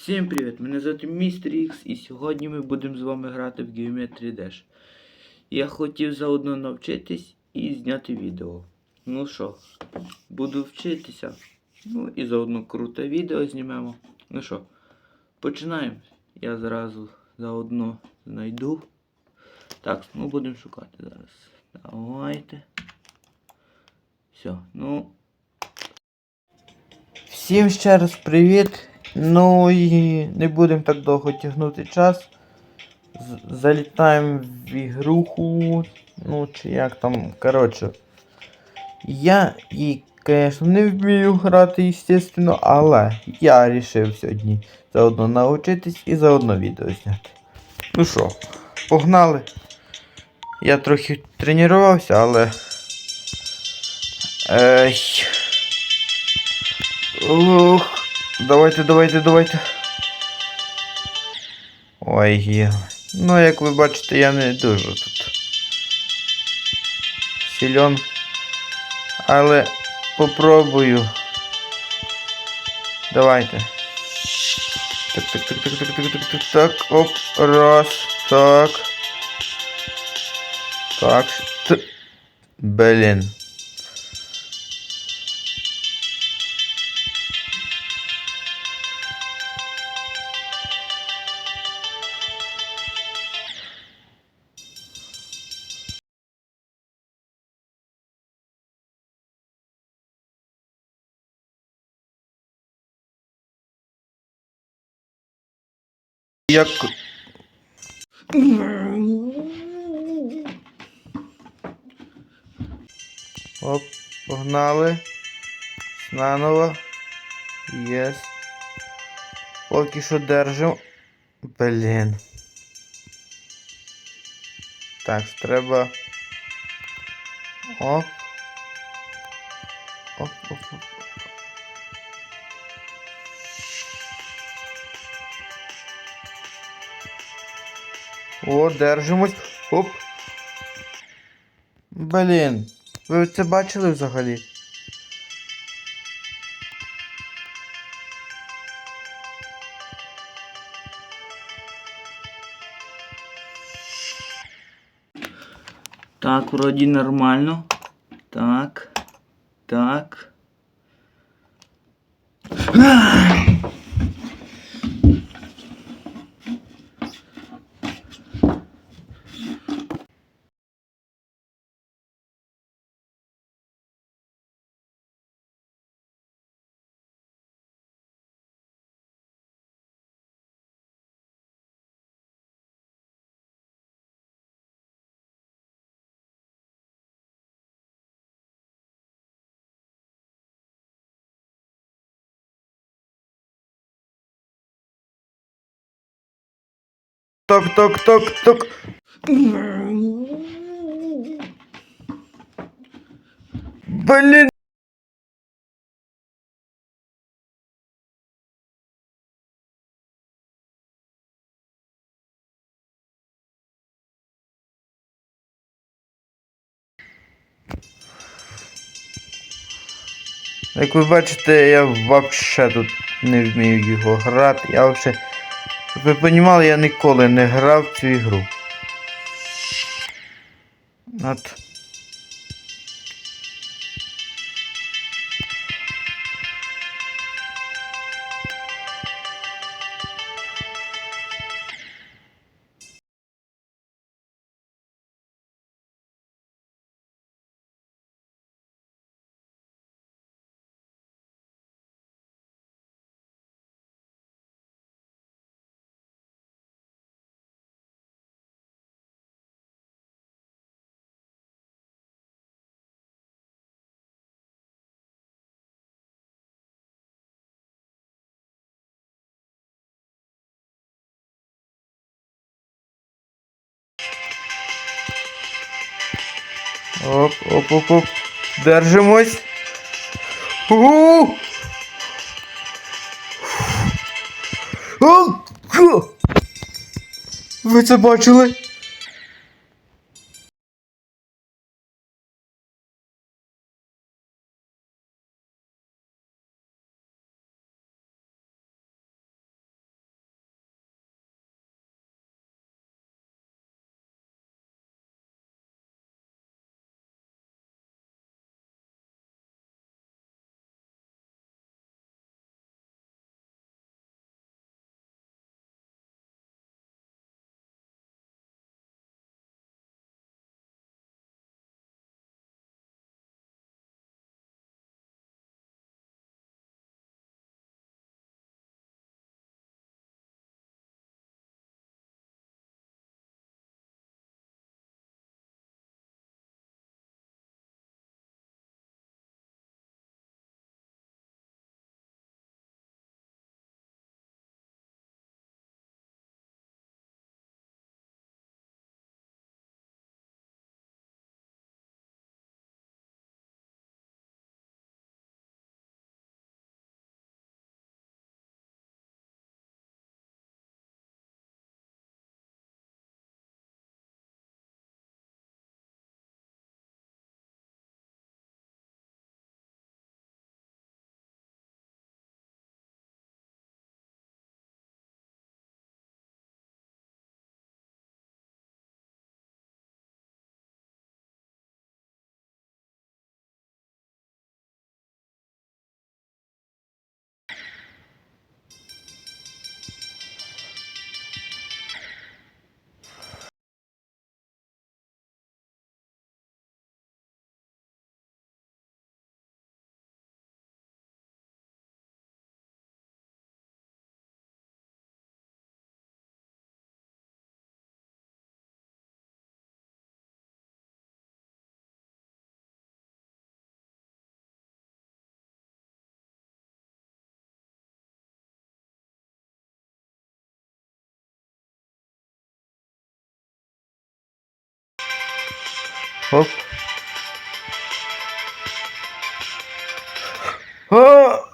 Всім привіт! Мене звати Містер Ікс і сьогодні ми будемо з вами грати в Geometry Dash. Я хотів заодно навчитись і зняти відео. Ну що, буду вчитися. Ну і заодно круте відео знімемо. Ну що, починаємо. Я зразу заодно знайду. Так, ну будемо шукати зараз. Давайте. Все, ну. Всім ще раз привіт. Ну і не будемо так довго тягнути час. Залітаємо в ігруху. Ну, чи як там, коротше. Я і, звісно, не вмію грати, естественно, але я вирішив сьогодні заодно навчитись і заодно відео зняти. Ну що, погнали. Я трохи тренувався, але. Ей. Ух. Давайте, давайте, давайте. Ой, є. Ну, як ви бачите, я не дуже тут. Сильон. Але попробую. Давайте. Так, так, так, так, так, так, так, так, так. Оп, раз, так. Так. Блін. Як. Оп, погнали. Наново. Єс. Поки що держимо. Блін. Так, треба. Оп. Оп, оп, оп. О, держимось. Оп. Блін. Ви це бачили взагалі? Так, вроді нормально. Так. Так. Ток, ток, ток, ток. Блін. Як ви бачите, я вообще тут не вмію його грати. Я вообще. Щоб ви розуміли, я ніколи не грав в цю ігру. От. Оп, оп, оп, оп. Держимось. У! О, -у. Ви це бачили? Hop. Ha!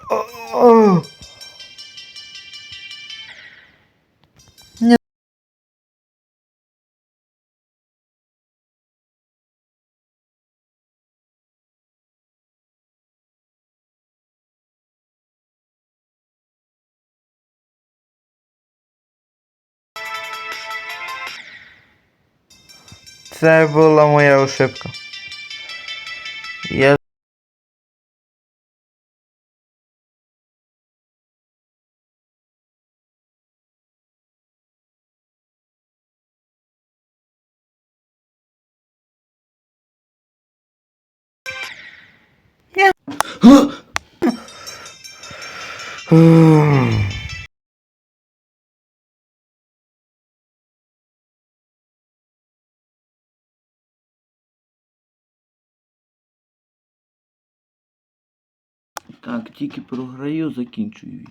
Це була моя ошибка. Я Так, тільки програю, закінчую.